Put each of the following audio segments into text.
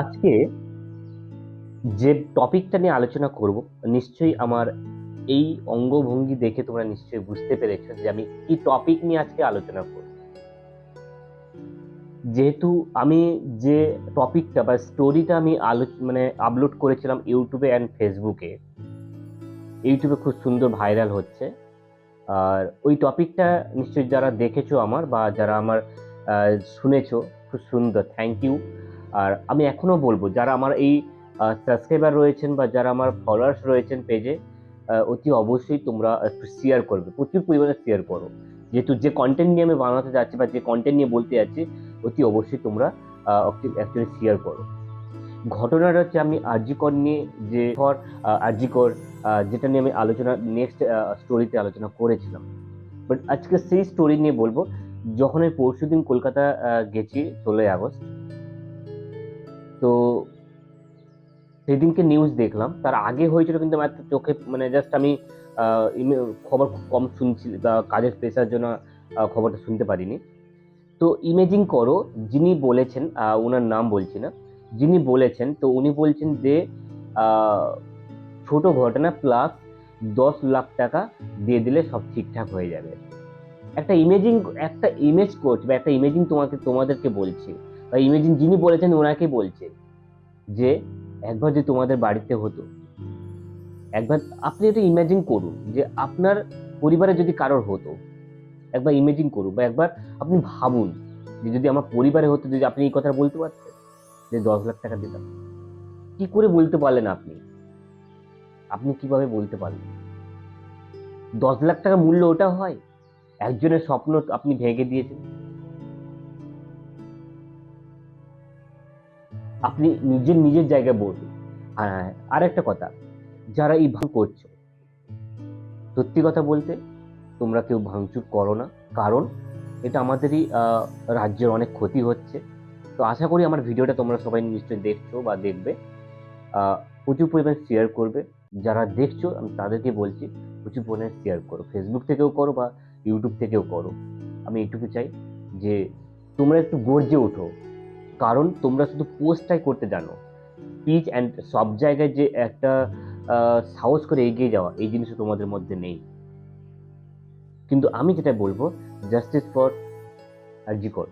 আজকে যে টপিকটা নিয়ে আলোচনা করব, নিশ্চয়ই আমার এই অঙ্গভঙ্গি দেখে তোমরা নিশ্চয়ই বুঝতে পেরেছ যে আমি কি টপিক নিয়ে আজকে আলোচনা করব। যেহেতু আমি যে টপিকটা বা স্টোরিটা আমি আলো মানে আপলোড করেছিলাম ইউটিউবে অ্যান্ড ফেসবুকে, ইউটিউবে খুব সুন্দর ভাইরাল হচ্ছে। আর ওই টপিকটা নিশ্চয়ই যারা দেখেছ আমার বা যারা আমার শুনেছো, খুব সুন্দর। থ্যাংক ইউ আর আমি এখনও বলব, যারা আমার এই সাবস্ক্রাইবার রয়েছেন বা যারা আমার ফলোয়ার্স রয়েছেন পেজে অতি অবশ্যই তোমরা শেয়ার করবে, প্রচুর পরিমাণে শেয়ার করো। যেহেতু যে কন্টেন্ট নিয়ে আমি বানাতে যাচ্ছি বা যে কন্টেন্ট নিয়ে বলতে যাচ্ছি, অতি অবশ্যই তোমরা অ্যাকচুয়ালি শেয়ার করো। ঘটনাটা হচ্ছে আমি আরজিকর নিয়ে যে ধর আরজিকর যেটা নিয়ে আমি আলোচনা নেক্সট স্টোরিতে আলোচনা করেছিলাম। বাট আজকে সেই স্টোরি নিয়ে বলব, যখন আমি পরশুদিন কলকাতা গেছি ষোলোই আগস্ট তো সেদিনকে নিউজ দেখলাম। তার আগে হয়েছিল কিন্তু আমার চোখে মানে জাস্ট আমি খবর খুব কম শুনছি বা কাজের প্রেশার জন্য খবরটা শুনতে পারিনি। তো ইমেজিং করো, যিনি বলেছেন ওনার নাম বলছি না, যিনি বলেছেন, তো উনি বলছেন যে ছোট ঘটনা প্লাস দশ লাখ টাকা দিয়ে দিলে সব ঠিকঠাক হয়ে যাবে। একটা ইমেজিং একটা ইমেজ কোচ বা একটা ইমেজিং তোমাকে, তোমাদেরকে বলছি। বা ইমেজিং যিনি বলেছেন ওনাকে বলছে যে, একবার যে তোমাদের বাড়িতে হতো, একবার আপনি এটা ইমেজিন করুন যে আপনার পরিবারে যদি কারোর হতো, একবার ইমেজিন করুন বা একবার আপনি ভাবুন যে যদি আমার পরিবারে হতো, যদি আপনি এই কথা বলতে পারতেন যে দশ লাখ টাকা দিতাম। কি করে বলতে পারলেন আপনি? আপনি কীভাবে বলতে পারলেন? দশ লাখ টাকা মূল্য ওটা হয়। একজনের স্বপ্ন আপনি ভেঙে দিয়েছেন। আপনি নিজের নিজের জায়গায় হ্যাঁ আর একটা কথা, যারা এই ভাঙ করছ, সত্যি কথা বলতে তোমরা কেউ ভাঙচুর করো না, কারণ এটা আমাদেরই রাজ্যের অনেক ক্ষতি হচ্ছে। তো আশা করি আমার ভিডিওটা তোমরা সবাই নিশ্চয়ই দেখছ বা দেখবে। প্রচুর পরিমাণে শেয়ার করবে। যারা দেখছ, আমি তাদেরকে বলছি, প্রচুর পরিমাণে শেয়ার করো। ফেসবুক থেকেও করো বা ইউটিউব থেকেও করো। আমি এইটুকু চাই যে তোমরা একটু গর্জে ওঠো। কারণ তোমরা শুধু পোস্টটাই করতে জানো। স্পিচ অ্যান্ড সব জায়গায় যে একটা সাহস করে এগিয়ে যাওয়া, এই জিনিসটা তোমাদের মধ্যে নেই। কিন্তু আমি যেটা বলব জাস্টিস ফর আরজিকর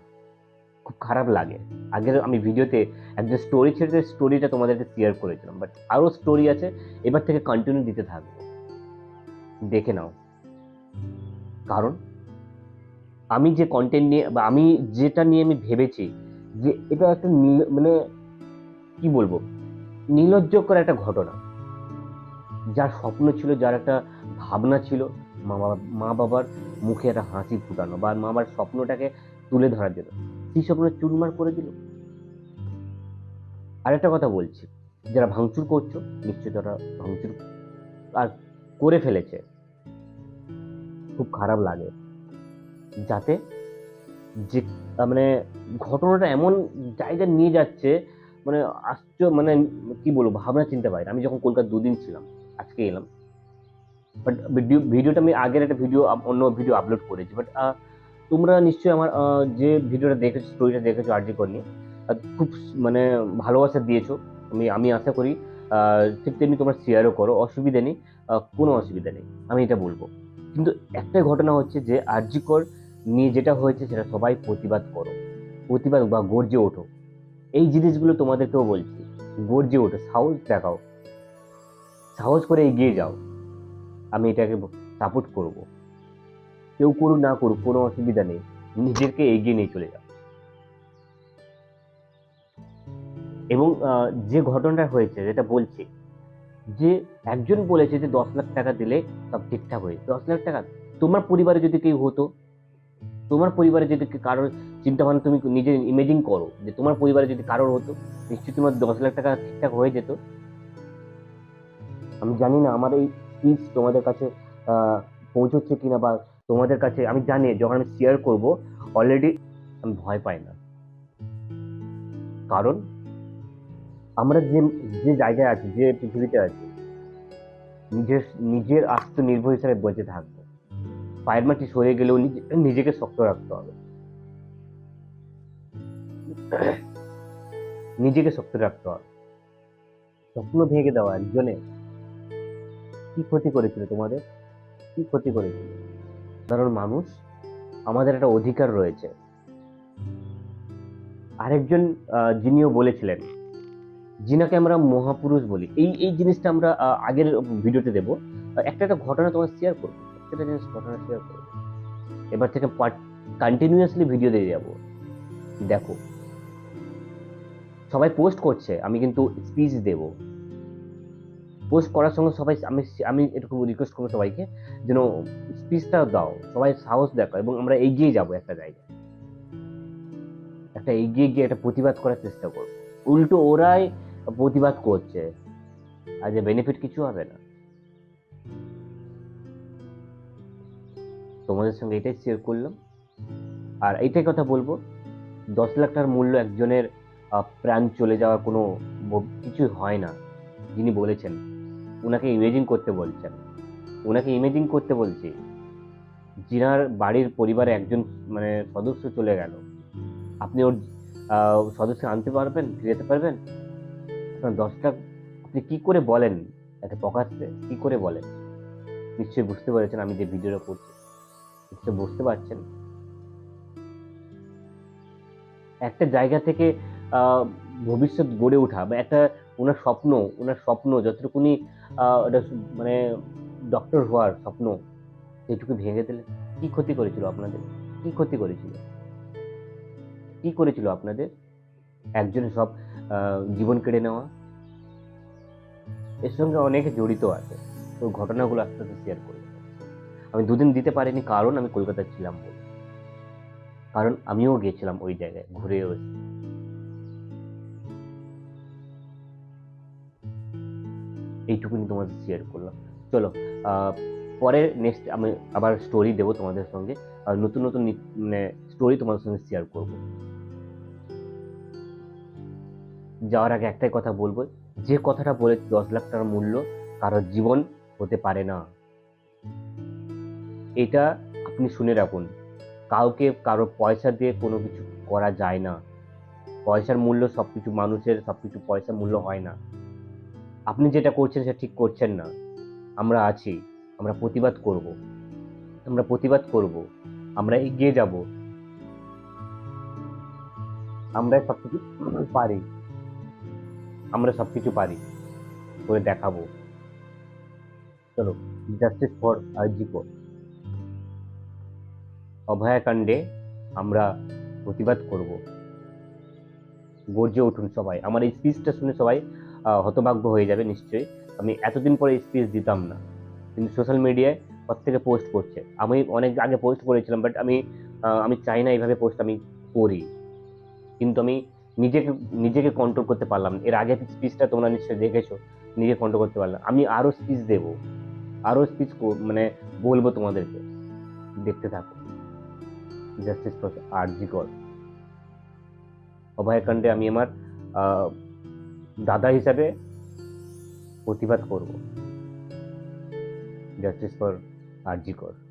খুব খারাপ লাগে। আগের আমি ভিডিওতে একটা স্টোরি ছেড়ে স্টোরিটা তোমাদেরকে শেয়ার করেছিলাম বাট আরও স্টোরি আছে, এবার থেকে কন্টিনিউ দিতে থাকব। দেখে নাও। কারণ আমি যে কন্টেন্ট নিয়ে, বা আমি যেটা নিয়ে আমি ভেবেছি যে এটা একটা মানে কি বলব? নির্লজ্জকর একটা ঘটনা। যার স্বপ্ন ছিল, যার একটা ভাবনা ছিল মা বাবা মা বাবার মুখে একটা হাসি ফুটানো বা মা বাবার স্বপ্নটাকে তুলে ধরার জন্য। সেই স্বপ্ন চুরমার করে দিল। আরেকটা কথা বলছি, যারা ভাঙচুর করছ, নিশ্চয়ই তারা ভাঙচুর আর করে ফেলেছে, খুব খারাপ লাগে। যাতে যে মানে ঘটনাটা এমন জায়গায় নিয়ে যাচ্ছে মানে আশ্চর্য মানে কি বলব ভাবনা চিনতে পারি। আমি যখন কলকাতা দুদিন ছিলাম আজকে এলাম। বাট ভিডিও ভিডিওটা আমি আগের একটা ভিডিও অন্য ভিডিও আপলোড করেছি। বাট তোমরা নিশ্চয়ই আমার যে ভিডিওটা দেখেছ স্টোরিটা দেখেছ আরজি নিয়ে আহ, খুব মানে ভালোবাসা দিয়েছ। আমি আমি আশা করি ঠিক তেমনি তোমরা শেয়ারও করো। অসুবিধা নেই কোনো অসুবিধা নেই। আমি এটা বলব। কিন্তু একটাই ঘটনা হচ্ছে যে আরজিকর নিয়ে যেটা হয়েছে সেটা সবাই প্রতিবাদ করো। প্রতিবাদ বা গর্জে ওঠো। এই জিনিসগুলো তোমাদেরকেও বলছি, গর্জে ওঠো, সাহস দেখাও। সাহস করে এগিয়ে যাও। আমি এটাকে সাপোর্ট করব। কেউ করুক না করুক, কোনো অসুবিধা নেই। নিজেকে এগিয়ে নিয়ে চলে যাও। এবং যে ঘটনাটা হয়েছে, যেটা বলছি, যে একজন বলেছে যে দশ লাখ টাকা দিলে সব ঠিকঠাক হয়ে দশ লাখ টাকা, তোমার পরিবারে যদি কেউ হতো তোমার পরিবারে যদি কারোর চিন্তা ভাবনা তুমি নিজে ইমেজিং করো, যে তোমার পরিবারে যদি কারোর হতো, নিশ্চয়ই তোমার দশ লাখ টাকা ঠিকঠাক হয়ে যেত। আমি জানি না আমার এই স্পিচ তোমাদের কাছে পৌঁছচ্ছে কিনা বা তোমাদের কাছে, আমি জানি যখন আমি শেয়ার করব অলরেডি আমি ভয় পাই না। কারণ আমরা যে যে জায়গায় আছি, যে পৃথিবীতে আছি, নিজের নিজের আত্মনির্ভর হিসাবে বেঁচে থাকব। পায়ের মাটি সরে গেলেও নিজে- নিজেকে শক্ত রাখতে হবে। নিজেকে শক্ত রাখতে হবে। স্বপ্ন ভেঙে দেওয়া একজনে কি ক্ষতি করেছিল তোমাদের? কি ক্ষতি করেছিল? কারণ মানুষ, আমাদের একটা অধিকার রয়েছে। আরেকজন যিনিও বলেছিলেন, যিনাকে আমরা মহাপুরুষ বলি। এই এই জিনিসটা আমরা আগের ভিডিওতে দেবো। একটা একটা ঘটনা তোমার শেয়ার করব। একটা জিনিস ঘটনা শেয়ার করব। এবার থেকে কন্টিনিউয়াসলি ভিডিও দিয়ে যাব। দেখো, সবাই পোস্ট করছে, আমি কিন্তু স্পিচ দেব। পোস্ট করার সঙ্গে সবাই, আমি আমি এটুকু রিকোয়েস্ট করব সবাইকে, যেন স্পিচটা দাও, সবাই সাহস দেখো এবং আমরা এগিয়ে যাব একটা জায়গায়। একটা এগিয়ে গিয়ে একটা প্রতিবাদ করার চেষ্টা করব। উল্টো ওরাই প্রতিবাদ করছে, আর যে বেনিফিট কিছু হবে না। তোমাদের সঙ্গে এটাই শেয়ার করলাম। আর এইটাই কথা বলব, দশ লাখ টাকার মূল্য একজনের প্রাণ চলে যাওয়ার কোনো ব- কিছু হয় না, যিনি বলেছেন। ওনাকে ইমেজিং করতে বলছেন। ওনাকে ইমেজিং করতে বলছি যিনার বাড়ির পরিবারে একজন মানে সদস্য চলে গেল। আপনি ওর সদস্য আনতে পারবেন, ফিরেতে পারবেন? আপনার দশ লাখ, আপনি কী করে বলেন? একটা প্রকাশ্যে কী করে বলেন? নিশ্চয়ই বুঝতে পেরেছেন আমি যে ভিডিওটা করছি। নিশ্চয়ই বুঝতে পারছেন। একটা জায়গা থেকে ভবিষ্যৎ গড়ে ওঠা বা একটা ওনার স্বপ্ন ওনার স্বপ্ন যতটুকুনি মানে ডক্টর হওয়ার স্বপ্ন সেটুকু ভেঙে দিলে কি ক্ষতি করেছিল আপনাদের? কি ক্ষতি করেছিল? কি করেছিল আপনাদের? একজনের সব জীবন কেড়ে নেওয়া? এর সঙ্গে অনেকে জড়িত আছে। তো ঘটনাগুলো আস্তে আস্তে শেয়ার করব আমি দুদিন দিতে পারিনি, কারণ আমি কলকাতায় ছিলাম কারণ আমিও গিয়েছিলাম ওই জায়গায়, ঘুরে এসেছি এইটুকুনি তোমাদের শেয়ার করলাম। চলো পরে নেক্সট আমি আবার স্টোরি দেবো তোমাদের সঙ্গে। আর নতুন নতুন মানে স্টোরি তোমাদের সঙ্গে শেয়ার করব। যাওয়ার আগে একটাই কথা বলব, যে কথাটা বলে দশ লাখ টাকার মূল্য কারোর জীবন হতে পারে না। এটা আপনি শুনে রাখুন। কাউকে, কারও পয়সা দিয়ে কোনো কিছু করা যায় না। পয়সার মূল্য সব কিছু মানুষের সব কিছু পয়সার মূল্য হয় না। আপনি যেটা করছেন সেটা ঠিক করছেন না। আমরা আছি, আমরা প্রতিবাদ করব। আমরা প্রতিবাদ করব। আমরা এগিয়ে যাব। আমরা সব কিছু পারি। আমরা সব কিছু পারি করে দেখাবো। চলো জাস্টিস ফর আরজিকো অভয়াকাণ্ডে আমরা প্রতিবাদ করব। গর্জে উঠুন সবাই। আমার এই স্পিচটা শুনে সবাই হতভাগ্য হয়ে যাবে নিশ্চয়ই। আমি এতদিন পরে স্পিচ দিতাম না। কিন্তু সোশ্যাল মিডিয়ায় প্রত্যেকে পোস্ট করছে। আমি অনেক আগে পোস্ট করেছিলাম বাট আমি আমি চাই না এইভাবে পোস্ট আমি করি। কিন্তু আমি নিজেকে নিজেকে কন্ট্রোল করতে পারলাম। এর আগে স্পিচটা তোমরা নিশ্চয়ই দেখেছ নিজে কন্ট্রোল করতে পারলাম আমি আরও স্পিচ দেবো। আরও স্পিচ মানে বলব তোমাদেরকে। দেখতে থাকো। জাস্টিস ফর আরজি কর অভয়কাণ্ডে আমি আমার দাদা হিসাবে প্রতিবাদ করব। জাস্টিস ফর আরজি কর